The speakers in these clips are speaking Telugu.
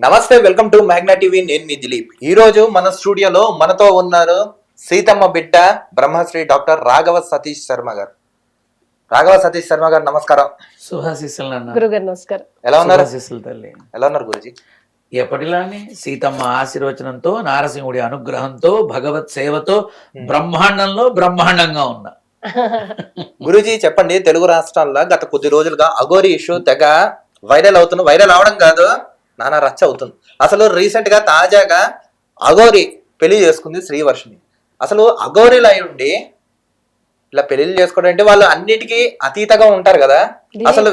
నమస్తే వెల్కమ్ టు మ్యాగ్నా టీవీ. నేను మీ దిలీప్. ఈ రోజు మన స్టూడియోలో మనతో ఉన్నారు సీతమ్మ బిడ్డ బ్రహ్మశ్రీ డాక్టర్ రాఘవ సతీష్ శర్మ గారు. రాఘవ సతీష్ శర్మ గారు నమస్కారం. గురుగారు ఎలా ఉన్నారు? తల్లి. ఎలా ఉన్నారు గురుజీ? ఎప్పటిలానే సీతమ్మ ఆశీర్వచనంతో నారసింహుడి అనుగ్రహంతో భగవత్ సేవతో బ్రహ్మాండంలో బ్రహ్మాండంగా ఉన్నా. గురుజీ చెప్పండి తెలుగు రాష్ట్రాల్లో గత కొద్ది రోజులుగా అగోరి ఇష్యూ తెగ వైరల్ అవుతుంది వైరల్ అవడం కాదు. నానా రచ్చ అవుతుంది. అసలు రీసెంట్గా తాజాగా అగోరి పెళ్ళి చేసుకుంది శ్రీవర్షిని అసలు అగోరీలు అయి ఉండి ఇలా పెళ్ళి చేసుకోవడం అంటే వాళ్ళు అన్నిటికీ అతీతగా ఉంటారు కదా. అసలు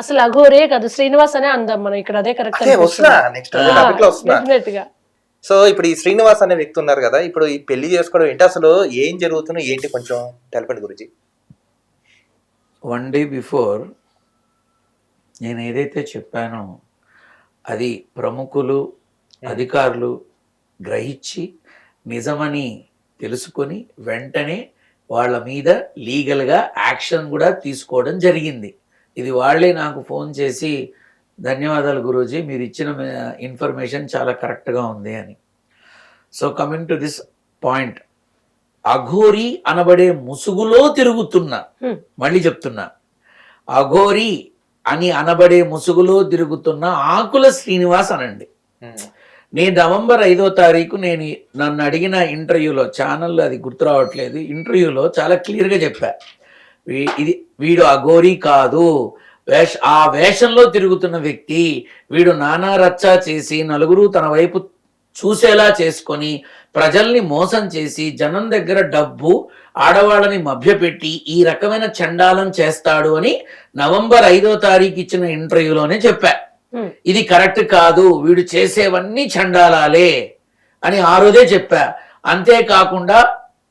అసలు అఘోరే కాదు శ్రీనివాస్ అనే అందాం మనం ఇక్కడ అదే కరెక్ట్ వస్తున్నా నెక్స్ట్ టాపిక్లో వస్తున్నా. డెఫినెట్గా. సో ఇప్పుడు ఈ శ్రీనివాస్ అనే వ్యక్తి ఉన్నారు కదా ఇప్పుడు ఈ పెళ్ళి చేసుకోవడం ఏంటి అసలు ఏం జరుగుతుందో ఏంటి కొంచెం తెలపండి గురుజీ. వన్ డే బిఫోర్ నేను ఏదైతే చెప్పానో అది ప్రముఖులు అధికారులు గ్రహించి నిజమని తెలుసుకొని వెంటనే వాళ్ళ మీద లీగల్గా యాక్షన్ కూడా తీసుకోవడం జరిగింది. ఇది వాళ్ళే నాకు ఫోన్ చేసి ధన్యవాదాలు గురూజీ మీరు ఇచ్చిన ఇన్ఫర్మేషన్ చాలా కరెక్ట్గా ఉంది అని. So coming to this point Aghori అనబడే ముసుగులో తిరుగుతున్నా. Hmm. మళ్ళీ చెప్తున్నా అఘోరి అని అనబడే ముసుగులో తిరుగుతున్న ఆకుల శ్రీనివాస్ అనండి నేను నవంబర్ ఐదో తారీఖు నేను నన్ను అడిగిన ఇంటర్వ్యూలో ఛానల్లో అది గుర్తు రావట్లేదు ఇంటర్వ్యూలో చాలా క్లియర్గా చెప్పా. ఇది వీడు అఘోరి కాదు. వేష ఆ వేషంలో తిరుగుతున్న వ్యక్తి వీడు నానా రచ్చా చేసి నలుగురు తన వైపు చూసేలా చేసుకొని ప్రజల్ని మోసం చేసి జనం దగ్గర డబ్బు ఆడవాళ్ళని మభ్యపెట్టి ఈ రకమైన చండాలం చేస్తాడు అని నవంబర్ ఐదో తారీఖు ఇచ్చిన ఇంటర్వ్యూలోనే చెప్పా. ఇది కరెక్ట్ కాదు వీడు చేసేవన్నీ చండాలాలే అని ఆ రోజే చెప్పా అంతేకాకుండా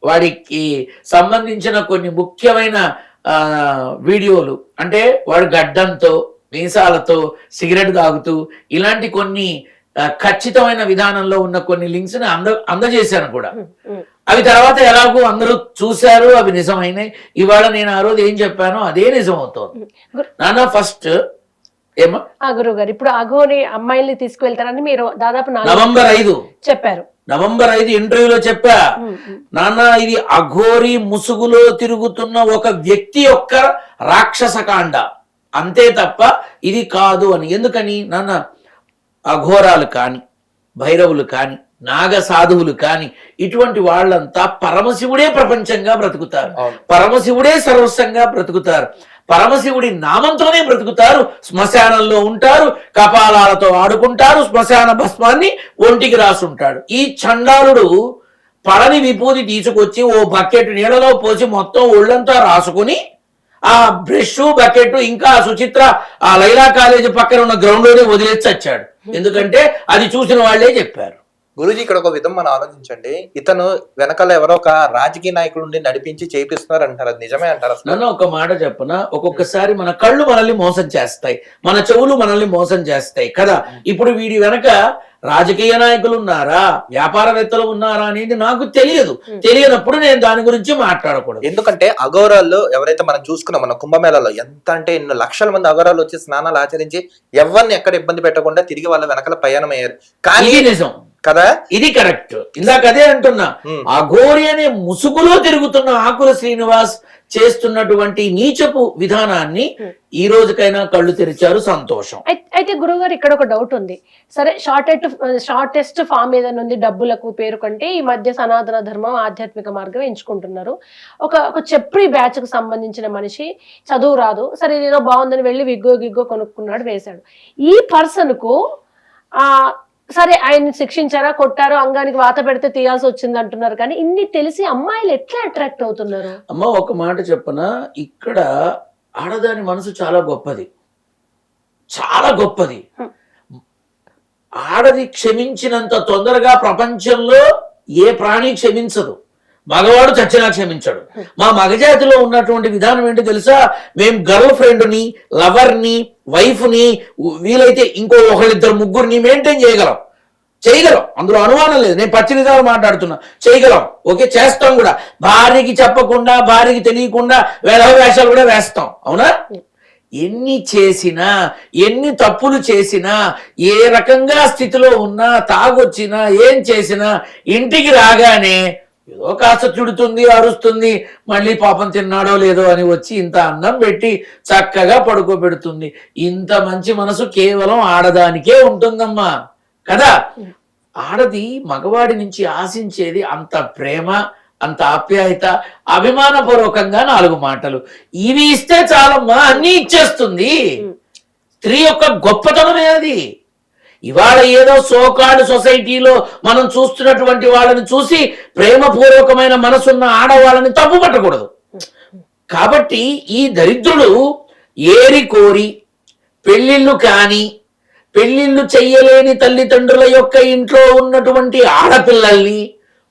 వాడికి సంబంధించిన కొన్ని ముఖ్యమైన వీడియోలు అంటే వాడు గడ్డంతో మీసాలతో సిగరెట్ తాగుతూ ఇలాంటి కొన్ని ఖచ్చితమైన విధానంలో ఉన్న కొన్ని లింక్స్ని అంద అందజేశాను కూడా. అవి తర్వాత ఎలాగో అందరూ చూశారు అవి నిజమైనాయి. ఇవాళ నేను ఆ రోజు ఏం చెప్పానో అదే నిజం అవుతోంది నాన్న ఫస్ట్ ఏమో? గురువు గారు ఇప్పుడు అఘోరి అమ్మాయిల్ని తీసుకువెళ్తారని మీరు దాదాపు నవంబర్ ఐదు. చెప్పారు. నవంబర్ ఐదు ఇంటర్వ్యూలో చెప్పా. నాన్న ఇది అఘోరి ముసుగులో తిరుగుతున్న ఒక వ్యక్తి యొక్క రాక్షసకాండ అంతే తప్ప ఇది కాదు అని. ఎందుకని? నాన్న అఘోరాలు కాని భైరవులు కాని నాగ సాధువులు కాని ఇటువంటి వాళ్ళంతా పరమశివుడే ప్రపంచంగా బ్రతుకుతారు. పరమశివుడే సర్వస్వంగా బ్రతుకుతారు. పరమశివుడి నామంతోనే బ్రతుకుతారు. శ్మశానంలో ఉంటారు. కపాలాలతో ఆడుకుంటారు. శ్మశాన భస్మాన్ని ఒంటికి రాసుంటాడు. ఈ చండాలుడు పడని విభూతి తీసుకొచ్చి ఓ బకెట్ నీళ్ళలో పోసి మొత్తం ఒళ్ళంతా రాసుకుని ఆ బ్రష్ బకెట్ ఇంకా సుచిత్ర ఆ లైలా కాలేజీ పక్కన ఉన్న గ్రౌండ్లోనే వదిలేసి వచ్చాడు. ఎందుకంటే అది చూసిన వాళ్ళే చెప్పారు. గురుజీ ఇక్కడ ఒక విధం మనం ఆలోచించండి. ఇతను వెనకాల ఎవరో ఒక రాజకీయ నాయకుడు ఉండి నడిపించి చేపిస్తున్నారు అంటారు అది నిజమే అంటారు అసలు నన్ను ఒక మాట చెప్పన? ఒక్కొక్కసారి మన కళ్ళు మనల్ని మోసం చేస్తాయి. మన చెవులు మనల్ని మోసం చేస్తాయి. కదా? ఇప్పుడు వీడి వెనక రాజకీయ నాయకులు ఉన్నారా? వ్యాపారవేత్తలు ఉన్నారా అనేది నాకు తెలియదు. తెలియనప్పుడు నేను దాని గురించి మాట్లాడకూడదు. ఎందుకంటే అఘోరాల్లో ఎవరైతే మనం చూసుకున్నాం మన కుంభమేళలో ఎంత అంటే ఎన్నో లక్షల మంది అఘోరాలు వచ్చి స్నానాలు ఆచరించి ఎవరిని ఎక్కడ ఇబ్బంది పెట్టకుండా తిరిగి వాళ్ళ వెనకాల ప్రయాణం అయ్యారు కానీ నిజం. కదా? ఇది కరెక్ట్. ఇందాక అదే అంటున్నా. అఘోరి అనే ముసుగులో తిరుగుతున్న ఆకుల శ్రీనివాస్ చేస్తున్నటువంటి నీచపు విధానాన్ని ఈ రోజుకైనా కళ్ళు తెరిచారు సంతోషం. అయి- అయితే గురువు గారు ఇక్కడ ఒక డౌట్ ఉంది. సరే షార్టెస్ట్ షార్టెస్ట్ ఫామ్ ఏదైనా ఉంది? డబ్బులకు పేరు కంటే ఈ మధ్య సనాతన ధర్మం ఆధ్యాత్మిక మార్గం ఎంచుకుంటున్నారు. ఒక ఒక చెప్రి బ్యాచ్కు సంబంధించిన మనిషి చదువు రాదు. సరే ఇదేదో బాగుందని వెళ్ళి విగ్గో గిగ్గో కొనుక్కున్నాడు వేశాడు. ఈ పర్సన్కు ఆ సరే ఆయన్ని శిక్షించారా కొట్టారో అంగానికి వాత పెడితే తీయాల్సి వచ్చింది అంటున్నారు. కానీ ఇన్ని తెలిసి అమ్మాయిలు ఎట్లా అట్రాక్ట్ అవుతున్నారు? అమ్మ ఒక మాట చెప్పన? ఇక్కడ ఆడదాని మనసు చాలా గొప్పది. చాలా గొప్పది. ఆడది క్షమించినంత తొందరగా ప్రపంచంలో ఏ ప్రాణి క్షమించదు. మగవాడు చచ్చినా క్షమించాడు. మా మగజాతిలో ఉన్నటువంటి విధానం ఏంటో తెలుసా? మేము గర్ల్ ఫ్రెండ్ని లవర్ని వైఫ్ని వీలైతే ఇంకో ఒకళ్ళిద్దరు ముగ్గురిని మెయింటైన్ చేయగలం. చేయగలం. అందులో అనుమానం లేదు. నేను పచ్చి నిజాలు మాట్లాడుతున్నా. చేయగలం. ఓకే? చేస్తాం కూడా. భార్యకి చెప్పకుండా భార్యకి తెలియకుండా వేరే వేషాలు కూడా వేస్తాం. అవునా? ఎన్ని చేసినా ఎన్ని తప్పులు చేసినా ఏ రకంగా స్థితిలో ఉన్నా తాగొచ్చినా ఏం చేసినా ఇంటికి రాగానే ఏదో కాస్త చుడుతుంది అరుస్తుంది మళ్ళీ పాపం తిన్నాడో లేదో అని వచ్చి ఇంత అన్నం పెట్టి చక్కగా పడుకోబెడుతుంది. ఇంత మంచి మనసు కేవలం ఆడదానికే ఉంటుందమ్మా. కదా? ఆడది మగవాడి నుంచి ఆశించేది అంత ప్రేమ అంత ఆప్యాయత అభిమానపూర్వకంగా నాలుగు మాటలు. ఇవి ఇస్తే చాలమ్మా అన్నీ ఇచ్చేస్తుంది. స్త్రీ యొక్క గొప్పతనమే అది. ఇవాళ ఏదో సోకాడు సొసైటీలో మనం చూస్తున్నటువంటి వాళ్ళని చూసి ప్రేమపూర్వకమైన మనసున్న ఆడవాళ్ళని తప్పు పట్టకూడదు కాబట్టి ఈ దరిద్రుడు ఏరి కోరి పెళ్ళిళ్ళు కాని పెళ్ళిళ్ళు చెయ్యలేని తల్లిదండ్రుల యొక్క ఇంట్లో ఉన్నటువంటి ఆడపిల్లల్ని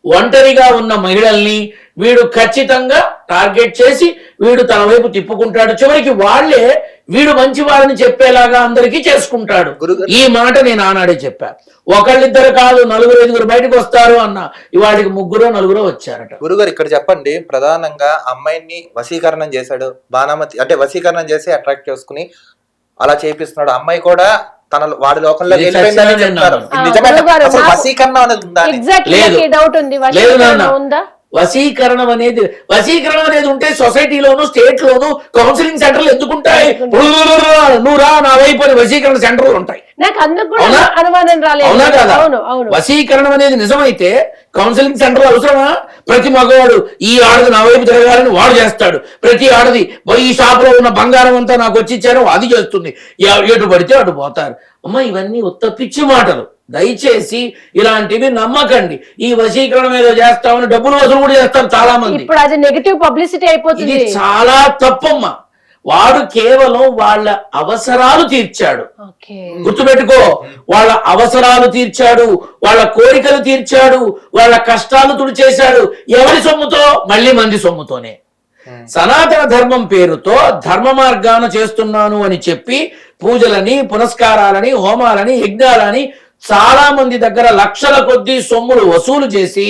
ఒంటరిగా ఉన్న మహిళల్ని వీడు ఖచ్చితంగా టార్గెట్ చేసి వీడు తన వైపు తిప్పుకుంటాడు. చివరికి వాళ్ళే వీడు మంచి వారిని చెప్పేలాగా అందరికీ చేసుకుంటాడు. గురుగారు- ఈ మాట నేను ఆనాడే చెప్పా. ఒకళ్ళిద్దరు కాదు నలుగురు ఐదుగురు బయటకు వస్తారు అన్న ఇవాటికి ముగ్గురు నలుగురు వచ్చారట. గురుగారు ఇక్కడ చెప్పండి. ప్రధానంగా అమ్మాయిని వశీకరణం చేశాడు. బాణామతి అంటే వశీకరణం చేసి అట్రాక్ట్ చేసుకుని అలా చేపిస్తున్నాడు. అమ్మాయి కూడా తన వాడి లోకంలో వశీకరణం అనేది ఉందా లేదు. వశీకరణ అనేది వశీకరణం అనేది ఉంటే సొసైటీలోను స్టేట్ లోను కౌన్సిలింగ్ సెంటర్లు ఎందుకుంటాయి నువ్వు రా నా వైపు అని వశీకరణ సెంటర్లు ఉంటాయి. నాకు అందుకు కూడా అవునా? అనుమానం రాలేదు. అవునా కదా? వశీకరణం అనేది నిజమైతే కౌన్సిలింగ్ సెంటర్ అవసరమా? ప్రతి మగవాడు ఈ ఆడది నా వైపు తిరగాలని వాడు చేస్తాడు. ప్రతి ఆడది "బో, ఈ షాప్లో ఉన్న బంగారం అంతా నాకు వచ్చి ఇచ్చారు అది చేస్తుంది. ఎటు పడితే అటు పోతారు. అమ్మ ఇవన్నీ ఉత్త పిచ్చి మాటలు. దయచేసి ఇలాంటివి నమ్మకండి. ఈ వశీకరణం ఏదో చేస్తామని డబ్బులు వసూలు కూడా చేస్తారు చాలా మంది ఇప్పుడు అది నెగటివ్ పబ్లిసిటీ ఇది అయిపోతుంది చాలా తప్పమ్మా. వాడు కేవలం వాళ్ళ అవసరాలు తీర్చాడు. ఓకే. గుర్తుపెట్టుకో వాళ్ళ అవసరాలు తీర్చాడు వాళ్ళ కోరికలు తీర్చాడు వాళ్ళ కష్టాలు తుడిచేశాడు ఎవరి సొమ్ముతో? మళ్ళీ మంది సొమ్ముతోనే. సనాతన ధర్మం పేరుతో ధర్మ మార్గాన చేస్తున్నాను అని చెప్పి పూజలని పునస్కారాలని హోమాలని యజ్ఞాలని చాలా మంది దగ్గర లక్షల కొద్దీ సొమ్ములు వసూలు చేసి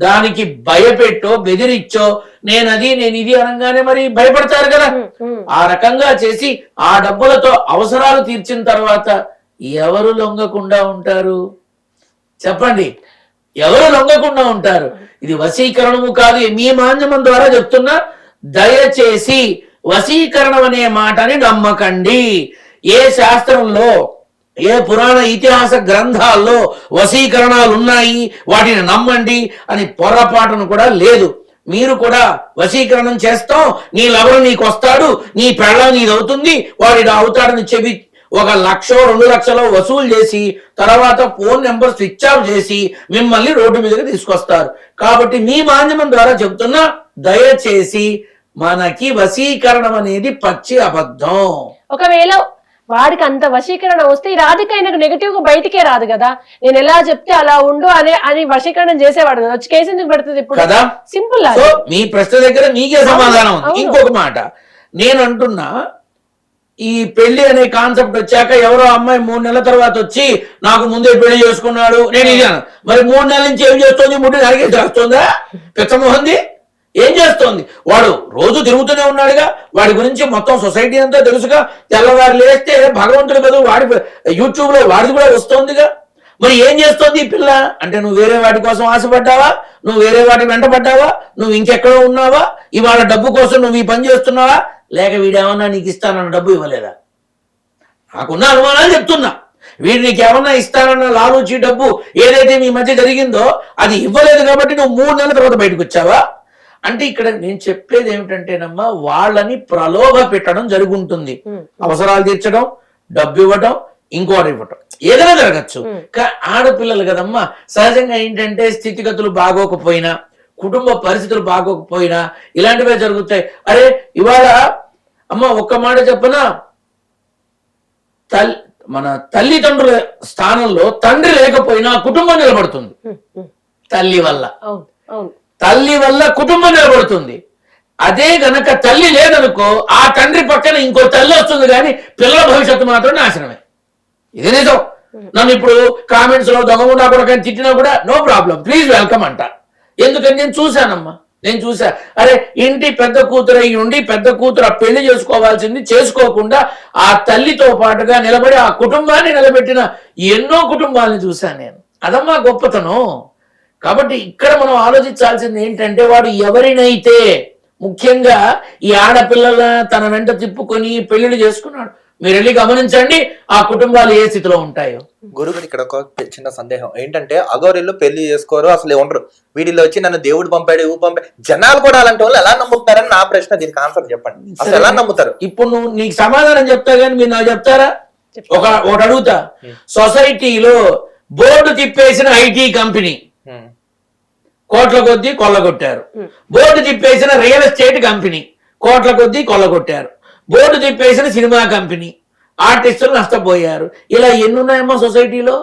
దానికి భయపెట్టో బెదిరిచ్చో నేనది నేను ఇది అనగానే మరి భయపడతారు కదా. ఆ రకంగా చేసి ఆ డబ్బులతో అవసరాలు తీర్చిన తర్వాత ఎవరు లొంగకుండా ఉంటారు? చెప్పండి. ఎవరు లొంగకుండా ఉంటారు? ఇది వశీకరణము కాదు మీ మాధ్యమం ద్వారా చెప్తున్నా. దయచేసి వశీకరణం అనే మాటని నమ్మకండి. ఏ శాస్త్రంలో ఏ పురాణ ఇతిహాస గ్రంథాల్లో వశీకరణాలు ఉన్నాయి వాటిని నమ్మండి అని పొరపాటును కూడా లేదు. మీరు కూడా వశీకరణం చేస్తాం నీ లవరు నీకు వస్తాడు నీ పెళ్ళ నీది అవుతుంది వాడి అవుతాడని చెవి ఒక లక్షో రెండు లక్షలో వసూలు చేసి తర్వాత ఫోన్ నెంబర్ స్విచ్ ఆఫ్ చేసి మిమ్మల్ని రోడ్డు మీదకి తీసుకొస్తారు. కాబట్టి మీ మాధ్యమం ద్వారా చెప్తున్నా దయచేసి మనకి వశీకరణం అనేది పచ్చి అబద్ధం. ఒకవేళ వాడికి అంత వశీకరణ వస్తే ఈ రాధిక ఆయనకు నెగటివ్గా బయటికే రాదు కదా. నేను ఎలా చెప్తే అలా ఉండు అనే అని వశీకరణం చేసేవాడు కదా. వచ్చి కేసు ఎందుకు పెడుతుంది ఇప్పుడు? కదా? సింపుల్ సో మీ ప్రశ్న దగ్గర మీకే సమాధానం ఉంది. ఇంకొక మాట. నేను అంటున్నా ఈ పెళ్ళి అనే కాన్సెప్ట్ వచ్చాక ఎవరో అమ్మాయి మూడు నెలల తర్వాత వచ్చి నాకు ముందే పెళ్ళి చేసుకున్నాడు. నేను ఇది అన్నాను. మరి మూడు నెలల నుంచి ఏం చేస్తోంది? ముట్టి నరికే చేస్తుందా పిచ్చమోహంది ఏం చేస్తోంది? వాడు రోజు తిరుగుతూనే ఉన్నాడుగా. వాడి గురించి మొత్తం సొసైటీ అంతా తెలుసుగా. తెల్లవారు లేస్తే భగవంతుడి బదులు వాడి యూట్యూబ్లో వాడిది కూడా వస్తోందిగా. మరి ఏం చేస్తోంది ఈ పిల్ల? అంటే నువ్వు వేరే వాటి కోసం ఆశపడ్డావా? నువ్వు వేరే వాటి వెంట పడ్డావా? నువ్వు ఇంకెక్కడో ఉన్నావా? ఇవాళ డబ్బు కోసం నువ్వు ఈ పని చేస్తున్నావా? లేక వీడేమన్నా నీకు ఇస్తానన్న డబ్బు ఇవ్వలేదా? నాకున్న అనుమానాలు చెప్తున్నా. వీడు నీకు ఏమన్నా ఇస్తానన్న లాలూచి డబ్బు ఏదైతే మీ మధ్య జరిగిందో అది ఇవ్వలేదు కాబట్టి నువ్వు మూడు నెలల తర్వాత బయటకు వచ్చావా? అంటే ఇక్కడ నేను చెప్పేది ఏమిటంటేనమ్మా వాళ్ళని ప్రలోభ పెట్టడం జరుగుంటుంది. అవసరాలు తీర్చడం డబ్బు ఇవ్వటం ఇంకోటి ఇవ్వటం. ఏదైనా జరగచ్చు. ఆడపిల్లలు కదమ్మా సహజంగా ఏంటంటే స్థితిగతులు బాగోకపోయినా కుటుంబ పరిస్థితులు బాగోకపోయినా ఇలాంటివే జరుగుతాయి. అరే ఇవాళ అమ్మ ఒక్క మాట చెప్పనా? తల్లి మన తల్లిదండ్రుల స్థానంలో తండ్రి లేకపోయినా కుటుంబం నిలబడుతుంది. తల్లి వల్ల. తల్లి వల్ల కుటుంబం నిలబడుతుంది. అదే గనక తల్లి లేదనుకో ఆ తండ్రి పక్కన ఇంకో తల్లి వస్తుంది కానీ పిల్లల భవిష్యత్తు మాత్రం నాశనమే. ఇది నిజం. నన్ను ఇప్పుడు కామెంట్స్లో దొంగకుండా కూడా తిట్టినా కూడా నో ప్రాబ్లం ప్లీజ్ వెల్కమ్ అంట. ఎందుకని నేను చూశానమ్మా. నేను చూసా అరే ఇంటి పెద్ద కూతురు అయ్యి ఉండి పెద్ద కూతురు ఆ పెళ్ళి చేసుకోవాల్సింది చేసుకోకుండా ఆ తల్లితో పాటుగా నిలబడి ఆ కుటుంబాన్ని నిలబెట్టిన ఎన్నో కుటుంబాలను చూశాను నేను. అదమ్మా గొప్పతనం. కాబట్టి ఇక్కడ మనం ఆలోచించాల్సింది ఏంటంటే వాడు ఎవరినైతే ముఖ్యంగా ఈ ఆడపిల్లల తన వెంట తిప్పుకొని పెళ్ళిళ్ళు చేసుకున్నాడు మీరు వెళ్ళి గమనించండి ఆ కుటుంబాలు ఏ స్థితిలో ఉంటాయో. గురుగారు ఇక్కడ ఒక చిన్న సందేహం. ఏంటంటే అగోరిల్లు పెళ్ళి చేసుకోరు అసలు ఉండరు. వీటిలో వచ్చి నన్ను దేవుడు పంపాడు ఇవి పంపాడు జనాలు కూడా అలాంటి వాళ్ళు ఎలా నమ్ముతారని నా ప్రశ్న దీనికి ఆన్సర్ చెప్పండి. అసలు ఎలా నమ్ముతారు? ఇప్పుడు నువ్వు నీకు సమాధానం చెప్తా కానీ మీరు నాకు చెప్తారా? ఒక ఒకటి అడుగుతా. సొసైటీలో బోర్డు తిప్పేసిన ఐటీ కంపెనీ. కోట్ల కొద్దీ కొల్లగొట్టారు. బోర్డు తిప్పేసిన రియల్ ఎస్టేట్ కంపెనీ కోట్ల కొద్దీ కొల్లగొట్టారు. బోర్డు తిప్పేసిన సినిమా కంపెనీ ఆర్టిస్టులు నష్టపోయారు. ఇలా ఎన్ని ఉన్నాయమ్మా సొసైటీలో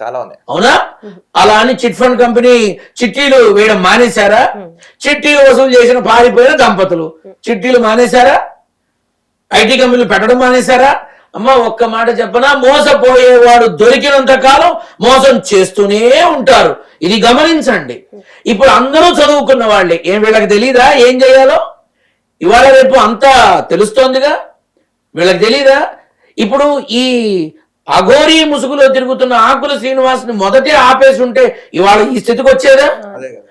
చాలా ఉన్నాయి. అవునా? అలా అని చిట్ ఫండ్ కంపెనీ చిట్టీలు వేయడం మానేశారా? చిట్టీలు వసూలు చేసిన పారిపోయిన దంపతులు చిట్టీలు మానేశారా? ఐటీ కంపెనీలు పెట్టడం మానేశారా? అమ్మ ఒక్క మాట చెప్పనా? మోసపోయేవాడు దొరికినంత కాలం మోసం చేస్తూనే ఉంటారు. ఇది గమనించండి. ఇప్పుడు అందరూ చదువుకున్న వాళ్ళే. ఏం వీళ్ళకి తెలియదా ఏం చేయాలో? ఇవాళ రేపు అంతా తెలుస్తోందిగా? వీళ్ళకి తెలీదా? ఇప్పుడు ఈ అఘోరీ ముసుగులో తిరుగుతున్న ఆకుల శ్రీనివాస్ని మొదటే ఆపేసి ఉంటే ఇవాళ ఈ స్థితికి వచ్చేదా? అదే కదా.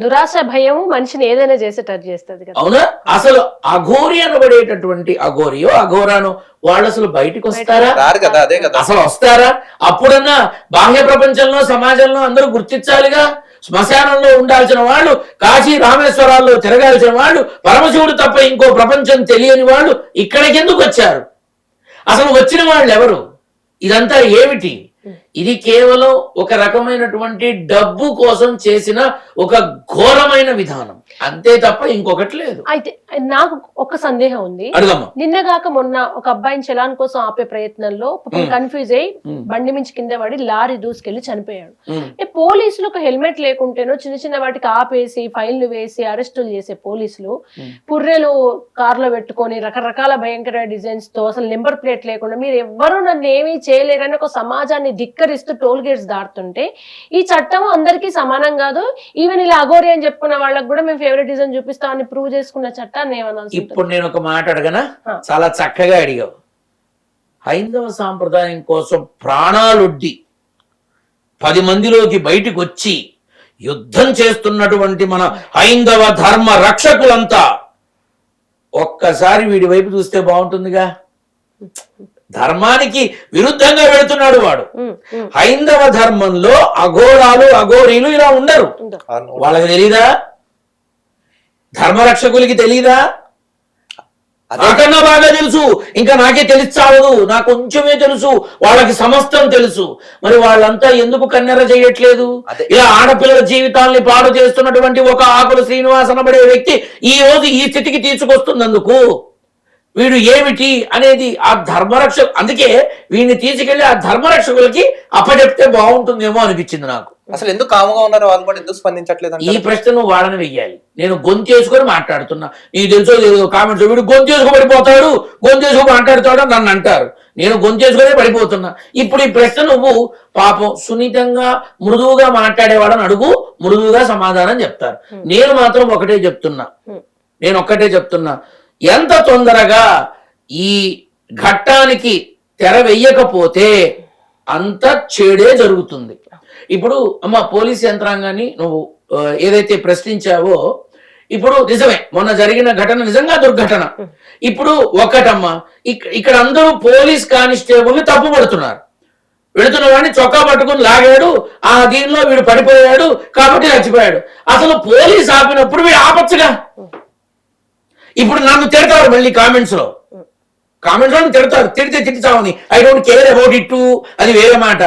దురాశ భయం మనిషిని ఏదైనా చేసేటట్టు చేస్తుంది కదా. అవునా? అసలు అఘోరి అనబడేటటువంటి అఘోరియో అఘోరానో వాళ్ళు అసలు బయటికి వస్తారా? కదా అదే కదా. అసలు వస్తారా? అప్పుడన్నా బాహ్య ప్రపంచంలో సమాజంలో అందరూ గుర్తించాలిగా? శ్మశానంలో ఉండాల్సిన వాళ్ళు కాశీ రామేశ్వరాల్లో తిరగాల్సిన వాళ్ళు పరమశివుడు తప్ప ఇంకో ప్రపంచం తెలియని వాళ్ళు ఇక్కడికి ఎందుకు వచ్చారు? అసలు వచ్చిన వాళ్ళు ఎవరు? ఇదంతా ఏమిటి? ఇది కేవలం ఒక రకమైనటువంటి డబ్బు కోసం చేసిన ఒక ఘోరమైన విధానం. అంతే తప్ప ఇంకొకటి లేదు. అయితే నాకు ఒక సందేహం ఉంది. నిన్నగాక మొన్న ఒక అబ్బాయిని చలాన్ కోసం ఆపే ప్రయత్నంలో కన్ఫ్యూజ్ అయ్యి బండి మించి కింద పడి లారీ దూసుకెళ్ళి చనిపోయాడు. పోలీసులు ఒక హెల్మెట్ లేకుంటేనో చిన్న చిన్న వాటికి ఆపేసి ఫైన్లు వేసి అరెస్టులు చేసే పోలీసులు పుర్రెలు కార్లో పెట్టుకొని రకరకాల భయంకర డిజైన్స్తో అసలు నెంబర్ ప్లేట్ లేకుండా మీరు ఎవ్వరూ నన్ను ఏమీ చేయలేరని ఒక సమాజాన్ని ధిక్కరిస్తూ టోల్ గేట్స్ దాటుతుంటే ఈ చట్టం అందరికీ సమానం కాదు. ఈవెన్ ఇలా అగోరి అని చెప్పుకున్న వాళ్ళకి కూడా మేము ఫేవరెటిజం చూపిస్తామని ప్రూవ్ చేసుకున్న చట్టాన్ని ఉంటుంది ఇప్పుడు నేను ఒక మాట అడగనా. చాలా చక్కగా అడిగావు. హైందవ సాంప్రదాయం కోసం ప్రాణాలొడ్డి పది మందిలోకి బయటికి వచ్చి యుద్ధం చేస్తున్నటువంటి మన హైందవ ధర్మ రక్షకులంతా ఒక్కసారి వీడి వైపు చూస్తే బాగుంటుందిగా. ధర్మానికి విరుద్ధంగా వెళుతున్నాడు వాడు. హైందవ ధర్మంలో అఘోరాలు అఘోరీలు ఇలా ఉండరు. వాళ్ళకి తెలీదా? ధర్మరక్షకులకి తెలీదా? నాకన్నా బాగా తెలుసు. ఇంకా నాకే తెలిసావదు నాకు కొంచెమే తెలుసు. వాళ్ళకి సమస్తం తెలుసు. మరి వాళ్ళంతా ఎందుకు కన్నెర చేయట్లేదు. ఇలా ఆడపిల్లల జీవితాల్ని పాడు చేస్తున్నటువంటి ఒక ఆకుల శ్రీనివాస్ అనబడే వ్యక్తి ఈ రోజు ఈ స్థితికి తీసుకొస్తున్నందుకు వీడు ఏమిటి అనేది ఆ ధర్మరక్ష అందుకే వీడిని తీసుకెళ్ళి ఆ ధర్మరక్షకులకి అప్పచెప్తే బాగుంటుందేమో అనిపించింది నాకు. అసలు ఎందుకు కాముగా ఉన్నారు? వాళ్ళు కూడా ఎందుకు స్పందించట్లేదు ఈ ప్రశ్న నువ్వు వాళ్ళని వెయ్యాలి. నేను గొంతేసుకొని మాట్లాడుతున్నా. నీకు తెలుసో లేదు కామెంట్స్ వీడు గొంతేసుకు పడిపోతాడు. గొంతేసుకు మాట్లాడతాడు అని నన్ను అంటారు. నేను గొంతేసుకునే పడిపోతున్నా. ఇప్పుడు ఈ ప్రశ్న నువ్వు పాపం సున్నితంగా మృదువుగా మాట్లాడేవాడని అడుగు మృదువుగా సమాధానం చెప్తారు. నేను మాత్రం ఒకటే చెప్తున్నా. నేను ఒక్కటే చెప్తున్నా. ఎంత తొందరగా ఈ ఘట్టానికి తెర వెయ్యకపోతే అంత చెడే జరుగుతుంది. ఇప్పుడు అమ్మ పోలీస్ యంత్రాంగాన్ని నువ్వు ఏదైతే ప్రశ్నించావో ఇప్పుడు నిజమే మొన్న జరిగిన ఘటన నిజంగా దుర్ఘటన. ఇప్పుడు ఒకటమ్మా ఇక్కడ అందరూ పోలీస్ కానిస్టేబుల్ తప్పు పడుతున్నారు వెళుతున్న వాడిని చొక్కా పట్టుకుని లాగాడు ఆ దీనిలో వీడు పడిపోయాడు కాబట్టి చచ్చిపోయాడు. అసలు పోలీస్ ఆపినప్పుడు వీడు ఆపచ్చుగా? ఇప్పుడు నన్ను తిడతారు మళ్ళీ కామెంట్స్లో. కామెంట్స్లో తిడతారు. తిడితే తిట్టామని I don't care about it అది వేరే మాట.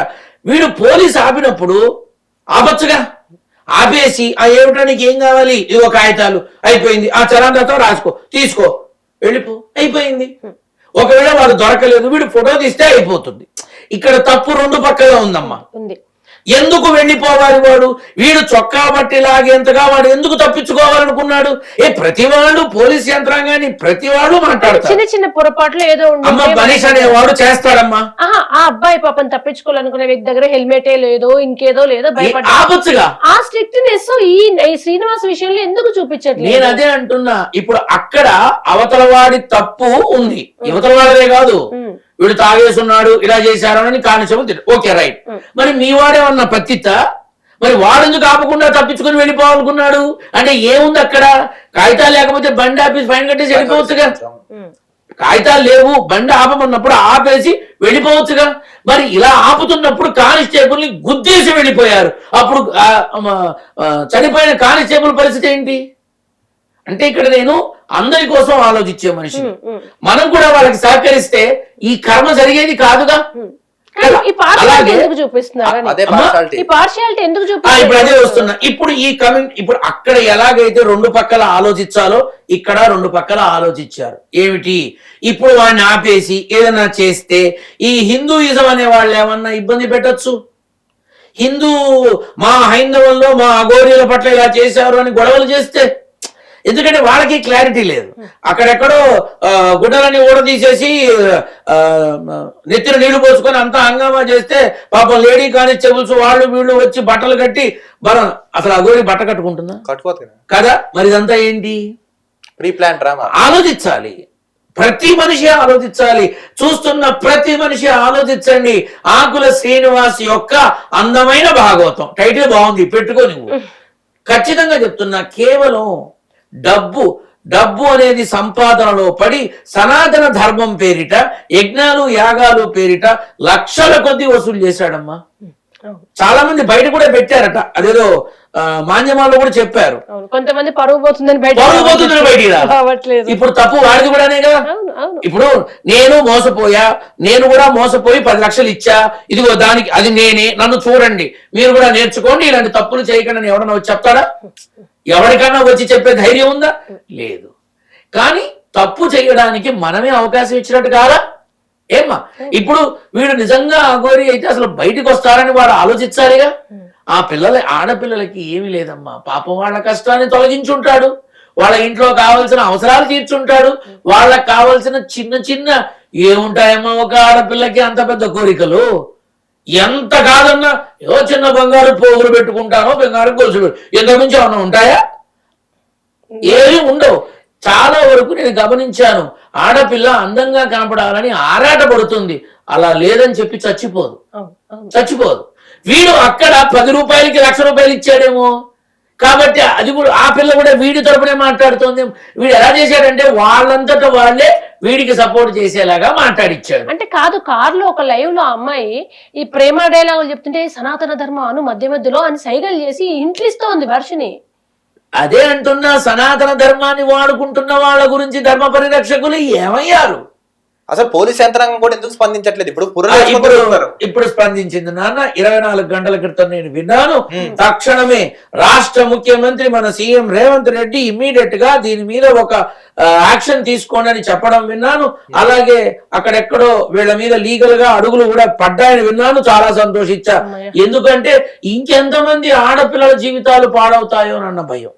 వీడు పోలీస్ ఆపినప్పుడు ఆపచ్చుగా. ఆపేసి ఆ ఏమిటానికి ఏం కావాలి? ఇదిగో కాగితాలు. అయిపోయింది. ఆ చలాందాతో రాసుకో. తీసుకో. వెళ్ళిపో. అయిపోయింది. ఒకవేళ వాడు దొరకలేదు వీడు ఫోటో తీస్తే అయిపోతుంది. ఇక్కడ తప్పు రెండు పక్కగా ఉందమ్మా. ఉంది. ఎందుకు వెళ్ళిపోవాలి వాడు? వీడు చొక్కా బట్టి లాగేంతగా వాడు ఎందుకు తప్పించుకోవాలనుకున్నాడు? ఏ ప్రతి వాళ్ళు పోలీస్ యంత్రాంగాన్ని ప్రతి వాళ్ళు మాట్లాడతారు చిన్న చిన్న పొరపాట్లు ఏదో అమ్మ మనీష్ అనేవాడు చేస్తాడమ్మా. ఆ అబ్బాయి పాపం తప్పించుకోవాలనుకునే వ్యక్తి దగ్గర హెల్మెటే లేదో ఇంకేదో లేదో ఆపొచ్చుగా. ఆ స్ట్రిక్ట్నెస్ ఈ శ్రీనివాస్ విషయంలో ఎందుకు నేను చూపించట్లేదు అదే అంటున్నా. ఇప్పుడు అక్కడ అవతల వాడి తప్పు ఉంది. యువతల వాడిదే కాదు. వీడు తాగేసున్నాడు ఇలా చేశారు అని కానిస్టేబుల్ తిట్టు ఓకే రైట్. మరి మీ వాడేమన్నా పత్తిత మరి వాడెందుకు ఆపకుండా తప్పించుకొని వెళ్ళిపోవాలనుకున్నాడు? అంటే ఏముంది అక్కడ? కాగితాలు లేకపోతే బండి ఆఫీస్ ఫైన్ కట్టేసి వెళ్ళిపోవచ్చుగా. కాగితాలు లేవు బండి ఆపమన్నప్పుడు ఆపేసి వెళ్ళిపోవచ్చుగా? మరి ఇలా ఆపుతున్నప్పుడు కానిస్టేబుల్ని గుద్దేసి వెళ్ళిపోయారు. అప్పుడు చనిపోయిన కానిస్టేబుల్ పరిస్థితి ఏంటి? అంటే ఇక్కడ నేను అందరి కోసం ఆలోచించే మనిషి మనం కూడా వాళ్ళకి సహకరిస్తే ఈ కర్మ జరిగేది కాదుగా? అదే వస్తున్నా. ఇప్పుడు ఈ కమింగ్ ఇప్పుడు అక్కడ ఎలాగైతే రెండు పక్కల ఆలోచించాలో ఇక్కడ రెండు పక్కల ఆలోచించారు. ఏమిటి? ఇప్పుడు వాడిని ఆపేసి ఏదైనా చేస్తే ఈ హిందూయిజం అనే వాళ్ళు ఏమన్నా ఇబ్బంది పెట్టొచ్చు? హిందూ మా హైందవంలో మా అఘోరీల పట్ల ఇలా చేశారు అని గొడవలు చేస్తే ఎందుకంటే వాళ్ళకి క్లారిటీ లేదు. అక్కడెక్కడో గుడ్డలని ఊడదీసేసి నెత్తిన నీళ్ళు పోసుకొని అంతా హంగామా చేస్తే పాపం లేడీ కానిస్టేబుల్స్ వాళ్ళు వీళ్ళు వచ్చి బట్టలు కట్టి బలం అసలు అగోరి బట్ట కట్టుకుంటుందా? కట్టుకోవచ్చు కదా మరి ఇదంతా ఏంటి? Pre plan drama. ఆలోచించాలి. ప్రతి మనిషి ఆలోచించాలి. చూస్తున్న ప్రతి మనిషి ఆలోచించండి. ఆకుల శ్రీనివాస్ యొక్క అందమైన భాగవతం టైటిల్ బాగుంది పెట్టుకో నువ్వు. ఖచ్చితంగా చెప్తున్నా కేవలం డబ్బు డబ్బు అనేది సంపాదనలో పడి సనాతన ధర్మం పేరిట యజ్ఞాలు యాగాలు పేరిట లక్షల కొద్ది వసూలు చేశాడమ్మా. చాలా మంది బయట కూడా పెట్టారట. అదేదో మాన్యమాల్లో కూడా చెప్పారు. కొంతమంది పరువు పోతుందని బయట పరువు పోతుందని బయటికి రాదు. రావట్లేదు. ఇప్పుడు తప్పు వాడిది కూడానే కదా. అవును అవును. ఇప్పుడు నేను మోసపోయా నేను కూడా మోసపోయి పది లక్షలు ఇచ్చా ఇదిగో దానికి అది నేనే నన్ను చూడండి మీరు కూడా నేర్చుకోండి ఇలాంటి తప్పులు చేయకండి ఎవడన్నా చెప్తాడా? ఎవరికన్నా వచ్చి చెప్పే ధైర్యం ఉందా? లేదు. కానీ తప్పు చేయడానికి మనమే అవకాశం ఇచ్చినట్టు కాదా? ఏమ్మా? ఇప్పుడు వీడు నిజంగా అఘోరి అయితే అసలు బయటికి వస్తారని వాడు ఆలోచించాలిగా? ఆ పిల్లల ఆడపిల్లలకి ఏమీ లేదమ్మా. పాపం వాళ్ళ కష్టాన్ని తొలగించుంటాడు. వాళ్ళ ఇంట్లో కావాల్సిన అవసరాలు తీర్చుంటాడు. వాళ్ళకి కావాల్సిన చిన్న చిన్న ఏముంటాయమ్మా ఒక ఆడపిల్లకి అంత పెద్ద కోరికలు? ఎంత కాదన్నా ఏదో చిన్న బంగారు పోగులు పెట్టుకుంటానో బంగారు గొలుసు పెట్టు. ఇంతకు మించి ఏమన్నా ఉంటాయా? ఏమీ ఉండవు. చాలా వరకు నేను గమనించాను ఆడపిల్ల అందంగా కనపడాలని ఆరాటపడుతుంది. అలా లేదని చెప్పి చచ్చిపోదు. చచ్చిపోదు. వీడు అక్కడ పది రూపాయలకి లక్ష రూపాయలు ఇచ్చాడేమో. కాబట్టి అది కూడా ఆ పిల్ల కూడా వీడి తరపునే మాట్లాడుతోంది. వీడు ఎలా చేశాడంటే వాళ్ళంతటా వాళ్ళే వీడికి సపోర్ట్ చేసేలాగా మాట్లాడిచ్చాడు. అంటే కాదు కార్లో ఒక లైవ్లో అమ్మాయి ఈ ప్రేమ డైలాగులు చెప్తుంటే సనాతన ధర్మం అను మధ్య మధ్యలో అని సైగలు చేసి ఇంట్లిస్తోంది వర్షిని అదే అంటున్నా సనాతన ధర్మాన్ని వాడుకుంటున్న వాళ్ళ గురించి ధర్మ పరిరక్షకులు ఏమయ్యారు? అసలు పోలీస్ యంత్రాంగం కూడా ఎందుకు స్పందించట్లేదు? ఇప్పుడు ఇప్పుడు ఇప్పుడు స్పందించింది నాన్న ఇరవై నాలుగు గంటల క్రితం నేను విన్నాను. తక్షణమే రాష్ట్ర ముఖ్యమంత్రి మన సీఎం రేవంత్ రెడ్డి ఇమ్మీడియట్గా దీని మీద ఒక యాక్షన్ తీసుకోండి అని చెప్పడం విన్నాను. అలాగే అక్కడెక్కడో వీళ్ళ మీద లీగల్గా అడుగులు కూడా పడ్డాయని విన్నాను. చాలా సంతోషించా. ఎందుకంటే ఇంకెంతమంది ఆడపిల్లల జీవితాలు పాడవుతాయో అన్న భయం.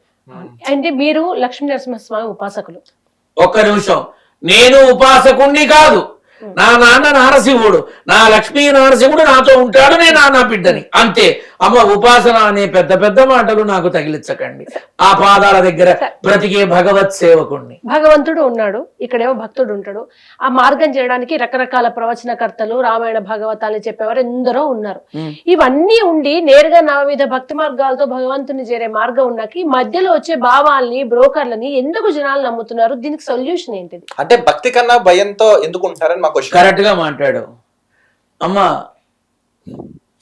అంటే మీరు లక్ష్మీ నరసింహస్వామి ఉపాసకులు. ఒక్క నిమిషం. నేను ఉపాసకుణ్ణి కాదు. నా నాన్న నారసింహుడు నా లక్ష్మీ నారసింహుడు నాతో ఉంటాడు నేను నా బిడ్డని. అంతే. అమ్మ ఉపాసన అనే పెద్ద పెద్ద మాటలు నాకు తగిలించకండి. ఆ పాదాల దగ్గర బ్రతికే భగవత్ సేవకుణ్ణి. భగవంతుడు ఉన్నాడు. ఇక్కడేమో భక్తుడు ఉంటాడు. ఆ మార్గం చేయడానికి రకరకాల ప్రవచనకర్తలు రామాయణ భాగవతాలు చెప్పేవారు ఎందరో ఉన్నారు. ఇవన్నీ ఉండి నేరుగా నవవిధ భక్తి మార్గాలతో భగవంతుని చేరే మార్గం ఉన్నాక మధ్యలో వచ్చే భావాల్ని బ్రోకర్లని ఎందుకు జనాలు నమ్ముతున్నారు? దీనికి సొల్యూషన్ ఏంటిది? అంటే భక్తి కన్నా భయంతో ఎందుకు ఉంటారని మా క్వశ్చన్ కరెక్ట్గా మాట్లాడు అమ్మ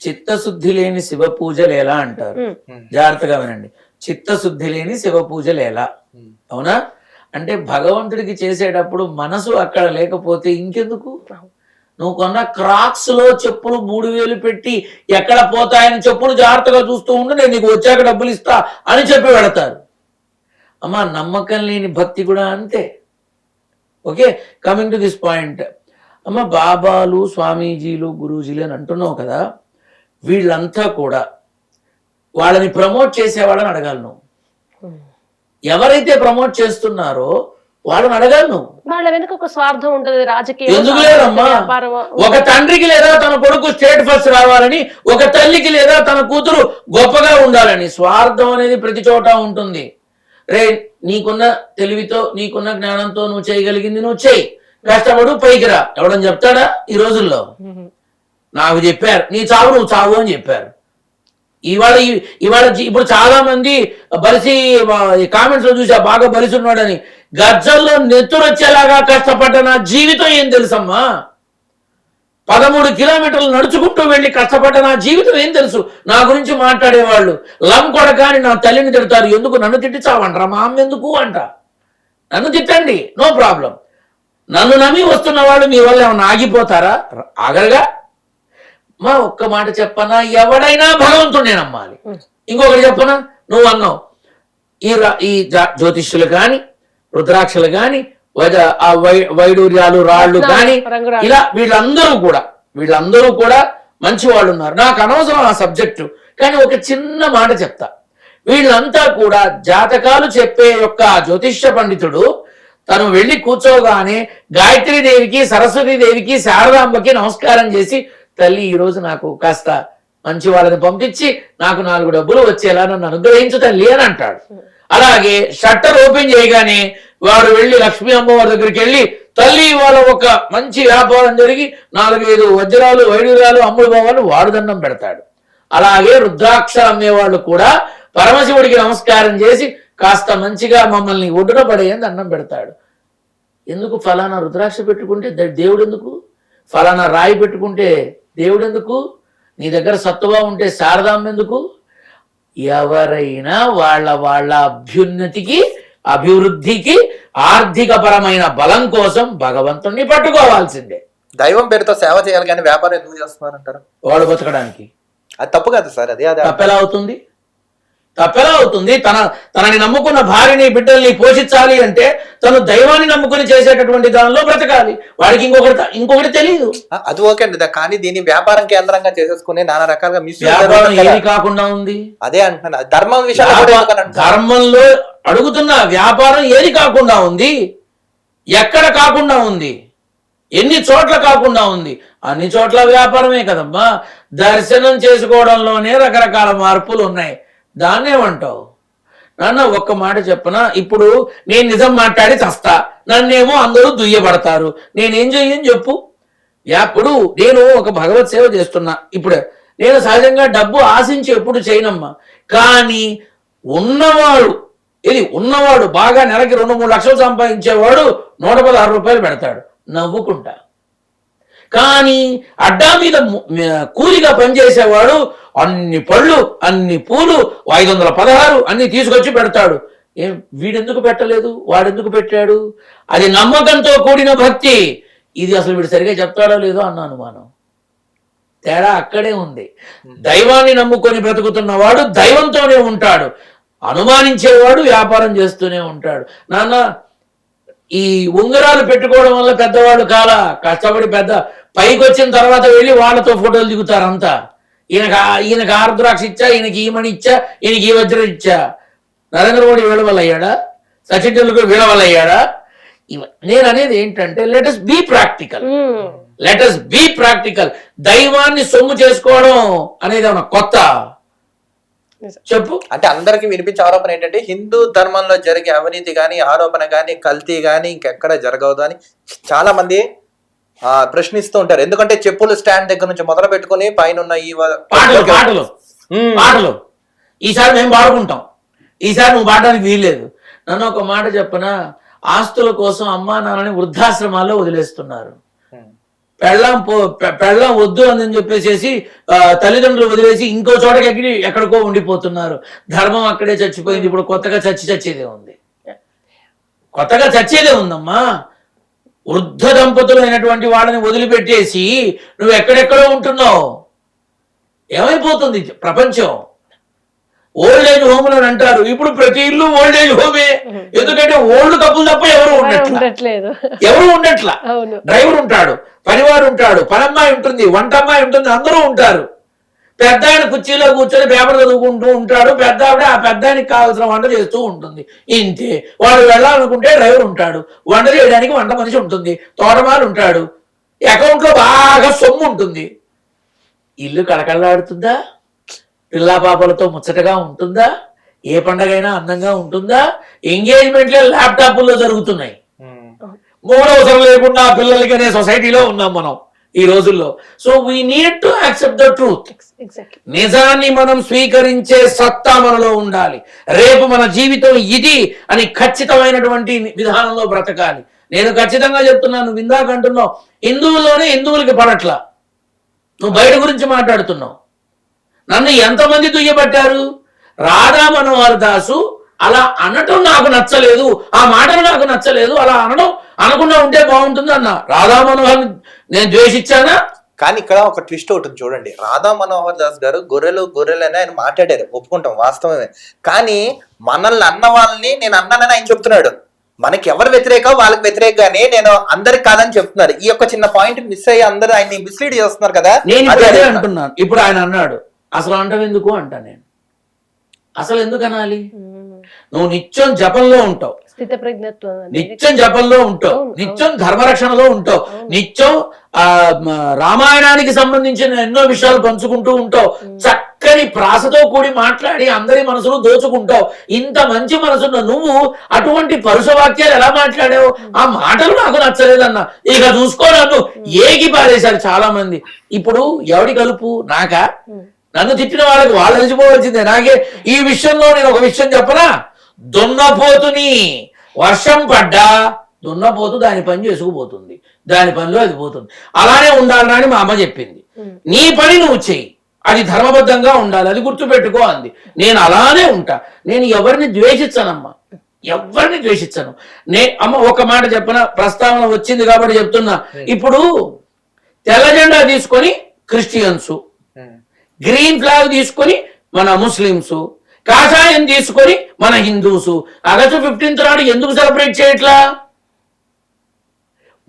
చిత్తశుద్ధి లేని శివ పూజలు ఎలా అంటారు. జాగ్రత్తగా వినండి. చిత్తశుద్ధి లేని శివ పూజలు ఎలా అవునా? అంటే భగవంతుడికి చేసేటప్పుడు మనసు అక్కడ లేకపోతే ఇంకెందుకు? నువ్వు కొన్న క్రాక్స్లో చెప్పులు మూడు వేలు పెట్టి ఎక్కడ పోతాయని చెప్పులు జాగ్రత్తగా చూస్తూ ఉండు నేను నీకు వచ్చాక డబ్బులు ఇస్తా అని చెప్పి పెడతారు. అమ్మా నమ్మకం లేని భక్తి కూడా అంతే. Okay? Coming to this point. అమ్మ బాబాలు స్వామీజీలు గురూజీలు అని అంటున్నావు కదా. వీళ్ళంతా కూడా వాళ్ళని ప్రమోట్ చేసే వాళ్ళని అడగాలి నువ్వు. ఎవరైతే ప్రమోట్ చేస్తున్నారో వాళ్ళని అడగాలి నువ్వు. వాళ్ళ వెనుక ఒక స్వార్థం ఉంటది రాజకీయ ఎందుకు లేదమ్మా? ఒక తండ్రికి లేదా తన కొడుకు స్టేట్ ఫస్ట్ రావాలని ఒక తల్లికి లేదా తన కూతురు గొప్పగా ఉండాలని స్వార్థం అనేది ప్రతి చోట ఉంటుంది. రే నీకున్న తెలివితో నీకున్న జ్ఞానంతో నువ్వు చేయగలిగింది నువ్వు చేయి. కష్టపడు పైకి రా. ఎవడని చెప్తాడా ఈ రోజుల్లో? నాకు చెప్పారు. నీ చావు నువ్వు చావు అని చెప్పారు. ఇవాళ ఇవాళ ఇప్పుడు చాలా మంది బలిసి కామెంట్స్లో చూసా బాగా బలిసి ఉన్నాడని గజ్జల్లో నెత్తురొచ్చేలాగా కష్టపడ్డ నా జీవితం ఏం తెలుసమ్మా? పదమూడు కిలోమీటర్లు నడుచుకుంటూ వెళ్ళి కష్టపడ్డ నా జీవితం ఏం తెలుసు? నా గురించి మాట్లాడేవాళ్ళు. లం కొడకాని నా తల్లిని తిడతారు. ఎందుకు? నన్ను తిట్టి చావంటారా మా అమ్మ ఎందుకు అంట? నన్ను తిట్టండి. No problem. నన్ను నమ్మి వస్తున్న వాళ్ళు మీ వల్ల ఏమన్నా ఆగిపోతారా? ఆగరుగా. మా ఒక్క మాట చెప్పనా? ఎవడైనా భగవంతుడినే నమ్మాలి. ఇంకొకటి చెప్పనా? నువ్వు అన్నావు. ఈ ఈ జ్యోతిష్యులు గాని రుద్రాక్షలు వై- వైడూర్యాలు రాళ్ళు రంగురాళ్ళు. ఇలా వీళ్ళందరూ కూడా వీళ్ళందరూ కూడా మంచి వాళ్ళు ఉన్నారు. నాకు అనవసరం ఆ సబ్జెక్టు. కానీ ఒక చిన్న మాట చెప్తా. వీళ్ళంతా కూడా జాతకాలు చెప్పే యొక్క జ్యోతిష్య పండితుడు తను వెళ్ళి కూర్చోగానే గాయత్రి దేవికి సరస్వతి దేవికి శారదాంబకి నమస్కారం చేసి తల్లి ఈ రోజు నాకు కాస్త మంచి వాళ్ళని పంపించి నాకు నాలుగు డబ్బులు వచ్చేలా నన్ను అనుగ్రహించు తల్లి అని అంటాడు. అలాగే షట్టర్ ఓపెన్ చేయగానే వాడు వెళ్ళి లక్ష్మీ అమ్మవారి దగ్గరికి వెళ్ళి తల్లి వాళ్ళ ఒక మంచి వ్యాపారం జరిగి నాలుగైదు వజ్రాలు వైడురాలు అమ్ముడు బావాలు వాడు దండం పెడతాడు. అలాగే రుద్రాక్ష అమ్మేవాళ్ళు కూడా పరమశివుడికి నమస్కారం చేసి కాస్త మంచిగా మమ్మల్ని ఒడ్డున పడేయని దండం పెడతాడు. ఎందుకు ఫలానా రుద్రాక్ష పెట్టుకుంటే దేవుడు ఎందుకు? ఫలానా రాయి పెట్టుకుంటే దేవుడు ఎందుకు నీ దగ్గర సత్తువా ఉంటే శారదాం ఎందుకు? ఎవరైనా వాళ్ళ వాళ్ళ అభ్యున్నతికి అభివృద్ధికి ఆర్థిక పరమైన బలం కోసం భగవంతుణ్ణి పట్టుకోవాల్సిందే. దైవం పేరుతో సేవ చేయాలి కానీ వ్యాపారం ఎందుకు చేస్తున్నారంటారు? వాడు బతకడానికి. అది తప్పు కాదు సార్ అదే అదే తప్పెలా అవుతుంది? తప్పెలా అవుతుంది? తన తనని నమ్ముకున్న భార్యని బిడ్డల్ని పోషించాలి అంటే తను దైవాన్ని నమ్ముకుని చేసేటటువంటి దానిలో బ్రతకాలి. వాడికి ఇంకొకటి ఇంకొకటి తెలియదు అది ఓకే అండి. కానీ దీన్ని వ్యాపారం కేంద్రంగా చేసేసుకుని నానా రకాలుగా మిస్ వ్యాపారం ఏది కాకుండా ఉంది. అదే అంటున్నాను. ధర్మం అంటున్నారు? ధర్మంలో అడుగుతున్న వ్యాపారం ఏది కాకుండా ఉంది? ఎక్కడ కాకుండా ఉంది? ఎన్ని చోట్ల కాకుండా ఉంది? అన్ని చోట్ల వ్యాపారమే కదమ్మా. దర్శనం చేసుకోవడంలోనే రకరకాల మార్పులు ఉన్నాయి. దాన్నేమంటావు? నాన్న ఒక్క మాట చెప్పనా? ఇప్పుడు నేను నిజం మాట్లాడి చస్తా. నన్నేమో అందరూ దుయ్యబడతారు. నేనేం చెయ్యని చెప్పు. ఎప్పుడు నేను ఒక భగవత్ సేవ చేస్తున్నా. ఇప్పుడు నేను సహజంగా డబ్బు ఆశించి ఎప్పుడు చేయనమ్మా. కానీ ఉన్నవాడు ఇది ఉన్నవాడు బాగా నెలకి రెండు మూడు లక్షలు సంపాదించేవాడు నూట పదహారు రూపాయలు పెడతాడు. నవ్వుకుంటా. కానీ అడ్డా మీద కూలిగా పనిచేసేవాడు అన్ని పళ్ళు అన్ని పూలు ఐదు వందల పదహారు అన్ని తీసుకొచ్చి పెడతాడు. ఏం వీడెందుకు పెట్టలేదు? వాడెందుకు పెట్టాడు? అది నమ్మకంతో కూడిన భక్తి. ఇది అసలు వీడు సరిగా చెప్తాడో లేదో అన్న అనుమానం. తేడా అక్కడే ఉంది. దైవాన్ని నమ్ముకొని బ్రతుకుతున్నవాడు దైవంతోనే ఉంటాడు. అనుమానించేవాడు వ్యాపారం చేస్తూనే ఉంటాడు. నాన్న ఈ ఉంగరాలు పెట్టుకోవడం వల్ల పెద్దవాళ్ళు కాలా కష్టపడి పెద్ద పైకి వచ్చిన తర్వాత వెళ్ళి వాళ్ళతో ఫోటోలు దిగుతారు అంతా. ఈయనకు ఈయనకు ఆరుద్రాక్ష ఇచ్చా ఈయనకి ఈ మణి ఇచ్చా ఈయనకి ఈ వజ్రం ఇచ్చా. నరేంద్ర మోడీ వీళ్ళ వల్ల అయ్యాడా? సచిన్ టెండూల్కర్ వీళ్ళ వల్ల అయ్యాడా? ఇవ- నేను అనేది ఏంటంటే let us be practical. Let us be practical దైవాన్ని సొమ్ము చేసుకోవడం అనేది ఏమన్నా కొత్త? చెప్పు. అంటే అందరికి వినిపించే ఆరోపణ ఏంటంటే హిందూ ధర్మంలో జరిగే అవినీతి గాని ఆరోపణ గాని కల్తీ గాని ఇంకెక్కడ జరగదు అని చాలా మంది ఆ, ప్రశ్నిస్తూ ఉంటారు. ఎందుకంటే చెప్పులు స్టాండ్ దగ్గర నుంచి మొదలు పెట్టుకుని పైన ఈ పాటలు పాటలు. ఈసారి మేము పాడుకుంటాం. ఈసారి నువ్వు పాడడానికి వీల్లేదు. నన్ను ఒక మాట చెప్పనా? ఆస్తుల కోసం అమ్మా నాన్నని వృద్ధాశ్రమాల్లో వదిలేస్తున్నారు. పెళ్ళాం పో పెళ్ళాం వద్దు అని చెప్పేసి తల్లిదండ్రులు వదిలేసి ఇంకో చోటకి ఎక్కడి ఎక్కడికో ఉండిపోతున్నారు. ధర్మం అక్కడే చచ్చిపోయింది. ఇప్పుడు కొత్తగా చచ్చి చచ్చేదే ఉంది. కొత్తగా చచ్చేదే ఉందమ్మా. వృద్ధ దంపతులు అయినటువంటి వాళ్ళని వదిలిపెట్టేసి నువ్వు ఎక్కడెక్కడో ఉంటున్నావు. ఏమైపోతుంది? ప్రపంచం. ఓల్డ్ ఏజ్ హోమ్ అని అంటారు. ఇప్పుడు ప్రతి ఇల్లు ఓల్డ్ ఏజ్ హోమే ఎందుకంటే ఓల్డ్ కప్పులు తప్ప ఎవరు ఉండట్లా? ఉండట్లేదు. ఎవరు ఉండట్లా? డ్రైవర్ ఉంటాడు పనివాడు ఉంటాడు పనమ్మాయి ఉంటుంది వంట అమ్మాయి ఉంటుంది అందరూ ఉంటారు. పెద్ద ఆయన కుర్చీలో కూర్చొని పేపర్ చదువుకుంటూ ఉంటాడు పెద్ద ఆవిడ ఆ పెద్ద ఆయనకి కావాల్సిన వంట చేస్తూ ఉంటుంది. ఇంతే. వాడు వెళ్ళాలనుకుంటే డ్రైవర్ ఉంటాడు. వంట చేయడానికి వంట మనిషి ఉంటుంది. తోటమాలు ఉంటాడు. అకౌంట్లో బాగా సొమ్ము ఉంటుంది. ఇల్లు కళకళలాడుతుందా? పిల్లా పాపలతో ముచ్చటగా ఉంటుందా? ఏ పండగైనా అందంగా ఉంటుందా? ఎంగేజ్మెంట్లే ల్యాప్టాప్లో జరుగుతున్నాయి. మూడు అవసరం లేకుండా పిల్లలకి అనే సొసైటీలో ఉన్నాం మనం ఈ రోజుల్లో. So we need to accept the truth నిజాన్ని మనం స్వీకరించే సత్తా మనలో ఉండాలి. రేపు మన జీవితం ఇది అని ఖచ్చితమైనటువంటి విధానంలో బ్రతకాలి. నేను ఖచ్చితంగా చెప్తున్నాను నువ్వు ఇందాక అంటున్నావు హిందువుల్లోనే హిందువులకి పడట్ల. నువ్వు బయట గురించి మాట్లాడుతున్నావు. నన్ను ఎంతమంది దుయ్యబట్టారు? రాధా మనోహర్ దాసు అలా అనటం నాకు నచ్చలేదు ఆ మాటలు నాకు నచ్చలేదు అలా అనడం అనకుండా ఉంటే బాగుంటుంది అన్న రాధా మనోహర్ నేను ద్వేషించానా? కానీ ఇక్కడ ఒక ట్విస్ట్ ఒకటి చూడండి. రాధా మనోహర్ దాస్ గారు గొర్రెలు గొర్రెలని ఆయన మాట్లాడారు. ఒప్పుకుంటాం వాస్తవమే. కానీ మనల్ని అన్న వాళ్ళని నేను అన్నానని ఆయన చెప్తున్నాడు. మనకి ఎవరు వ్యతిరేక వాళ్ళకి వ్యతిరేకగానే నేను అందరికి కాదని చెప్తున్నారు. ఈ యొక్క చిన్న పాయింట్ మిస్ అయ్యి అందరూ ఆయన్ని మిస్లీడ్ చేస్తున్నారు కదా? నేను ఇప్పుడు ఆయన అన్నాడు. అసలు అంటాం ఎందుకు అంటా నేను? అసలు ఎందుకు అనాలి? నువ్వు నిత్యం జపంలో ఉంటావు. నిత్యం జపంలో ఉంటావు. నిత్యం ధర్మరక్షణలో ఉంటావు. నిత్యం రామాయణానికి సంబంధించిన ఎన్నో విషయాలు పంచుకుంటూ ఉంటావు. చక్కని ప్రాసతో కూడి మాట్లాడి అందరి మనసును దోచుకుంటావు. ఇంత మంచి మనసున్న నువ్వు అటువంటి పరుష వాక్యాలు ఎలా మాట్లాడావు? ఆ మాటలు నాకు నచ్చలేదన్న. ఇక చూసుకో నన్ను. ఏగి పారేశారు చాలా మంది ఇప్పుడు ఎవడి కలుపు? నాకా. నన్ను తిట్టిన వాళ్ళకి వాళ్ళు తెలిసిపోవలసిందే. నాకే ఈ విషయంలో నేను ఒక విషయం చెప్పనా? దున్నపోతుని వర్షం పడ్డా దున్నపోతు దాని పని చేసుకుపోతుంది. దాని పనిలో అది పోతుంది. అలానే ఉండాలని అని మా అమ్మ చెప్పింది. నీ పని నువ్వు చెయ్యి. అది ధర్మబద్ధంగా ఉండాలి. అది గుర్తుపెట్టుకో అంది. నేను అలానే ఉంటా. నేను ఎవరిని ద్వేషించనమ్మా. ఎవరిని ద్వేషించను? నే అమ్మ ఒక మాట చెప్పన? ప్రస్తావన వచ్చింది కాబట్టి చెప్తున్నా. ఇప్పుడు తెల్ల జెండా తీసుకొని క్రిస్టియన్స్. గ్రీన్ ఫ్లాగ్ తీసుకొని మన ముస్లిమ్స్ కాషాయం తీసుకొని మన హిందూస్. ఆగస్టు ఫిఫ్టీన్త్ నాడు ఎందుకు సెలబ్రేట్ చేయట్లా?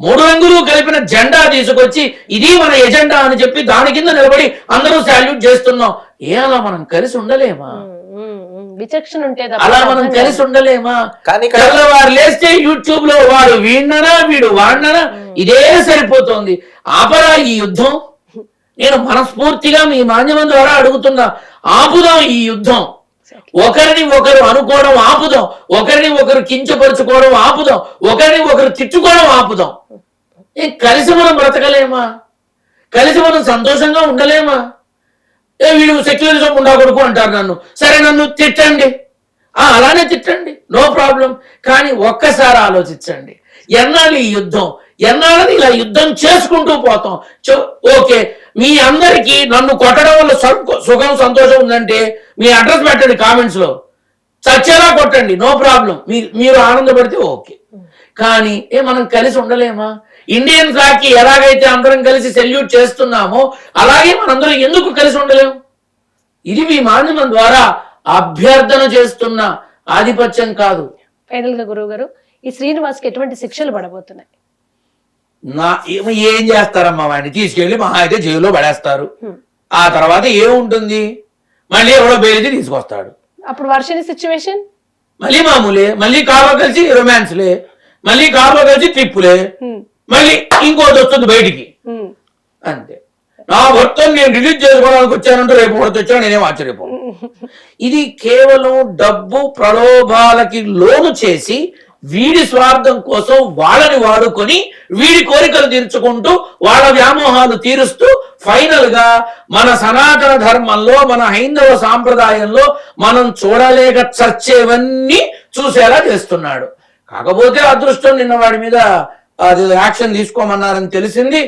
మూడు రంగులు కలిపిన జెండా తీసుకొచ్చి ఇది మన ఎజెండా అని చెప్పి దాని కింద నిలబడి అందరూ సాల్యూట్ చేస్తున్నాం. ఏ అలా మనం కలిసి ఉండలేమా. విచక్షణ ఉంటే అలా మనం కలిసి. ఉండలేమా? కానీ తెల్లవారు లేస్తే యూట్యూబ్లో వాడు వీడిననా వీడు వాడిననా ఇదే సరిపోతుంది. ఆపరా ఈ యుద్ధం? నేను మనస్ఫూర్తిగా మీ మాధ్యమం ద్వారా అడుగుతున్నా ఆపుదాం ఈ యుద్ధం. ఒకరిని ఒకరు అనుకోవడం ఆపుదాం. ఒకరిని ఒకరు కించపరుచుకోవడం ఆపుదాం. ఒకరిని ఒకరు తిట్టుకోవడం ఆపుదాం. ఏ కలిసి మనం బ్రతకలేమా? కలిసి మనం సంతోషంగా ఉండలేమా? ఏ వీడు సెక్యులరిజం ఉండకూడదు అంటారు నన్ను. సరే నన్ను తిట్టండి. ఆ అలానే తిట్టండి. No problem. కానీ ఒక్కసారి ఆలోచించండి. ఎన్నాళ్ళు ఈ యుద్ధం? ఎన్నాళ్ళని ఇలా యుద్ధం చేసుకుంటూ పోతాం? చో- ఓకే మీ అందరికీ నన్ను కొట్టడం వల్ల సుఖం సంతోషం ఉందంటే మీ అడ్రస్ పెట్టండి కామెంట్స్లో. చచ్చేలా కొట్టండి నో ప్రాబ్లం. మీరు ఆనందపడితే ఓకే. కానీ ఏ మనం కలిసి ఉండలేమా? ఇండియన్ ఫ్లాగ్కి ఎలాగైతే అందరం కలిసి సెల్యూట్ చేస్తున్నామో అలాగే మనందరం ఎందుకు కలిసి ఉండలేము ఇది మీ మాధ్యమం ద్వారా అభ్యర్థన చేస్తున్న ఆధిపత్యం కాదు. ఫైనల్గా గురువు గారు ఈ శ్రీనివాస్కి ఎటువంటి శిక్షలు పడబోతున్నాయి? నా ఏం చేస్తారమ్మా వాడిని? తీసుకెళ్ళి మహా అయితే జైల్లో పడేస్తారు. ఆ తర్వాత ఏముంటుంది? మళ్ళీ ఎవడో బెయిల్కి తీసుకొస్తాడు. అప్పుడు వర్షని సిచ్యువేషన్ మళ్ళీ మామూలే. మళ్ళీ కారులో కలిసి రొమాన్స్లే మళ్ళీ కారులో కలిసి ట్రిప్పులే మళ్ళీ ఇంకోటి వస్తుంది బయటికి. అంతే. నా భర్తను నేను రిలీజ్ చేసుకోవడానికి వచ్చానంటే రేపు ఒకటి వచ్చాను నేనేం ఆశ్చర్యపో ఇది కేవలం డబ్బు ప్రలోభాలకి లోను చేసి వీడి స్వార్థం కోసం వాళ్ళని వాడుకొని వీడి కోరికలు తీర్చుకుంటూ వాళ్ళ వ్యామోహాలు తీరుస్తూ ఫైనల్గా మన సనాతన ధర్మంలో మన హైందవ సాంప్రదాయంలో మనం చూడలేక చచ్చేవన్నీ చూసేలా చేస్తున్నాడు. కాకపోతే అదృష్టం నిన్న వాడి మీద అది యాక్షన్ తీసుకోమన్నారని తెలిసింది.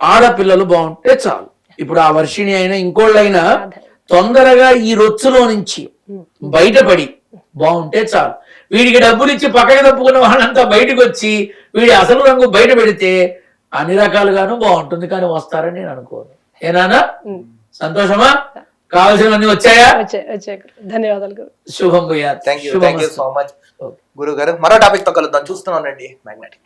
ఆడపిల్లలు బాగుంటే చాలు. ఇప్పుడు ఆ వర్షిణి అయినా ఇంకోళ్ళైనా తొందరగా ఈ రొచ్చులో నుంచి బయటపడి బాగుంటే చాలు. వీడికి డబ్బులు ఇచ్చి పక్కకి తప్పుకున్న వాళ్ళంతా బయటకు వచ్చి వీడి అసలు రంగు బయట పెడితే అన్ని రకాలుగాను బాగుంటుంది కానీ వస్తారని నేను అనుకోను. ఏనానా సంతోషమా? కావాల్సినవన్నీ వచ్చాయా? వచ్చే వచ్చే ధన్యవాదాలు శుభం భూయాత్. Thank you thank you so much గురువు గారు మరో టాపిక్తో కలుద్దాం. చూస్తున్నానండి మ్యాగ్నెటిక్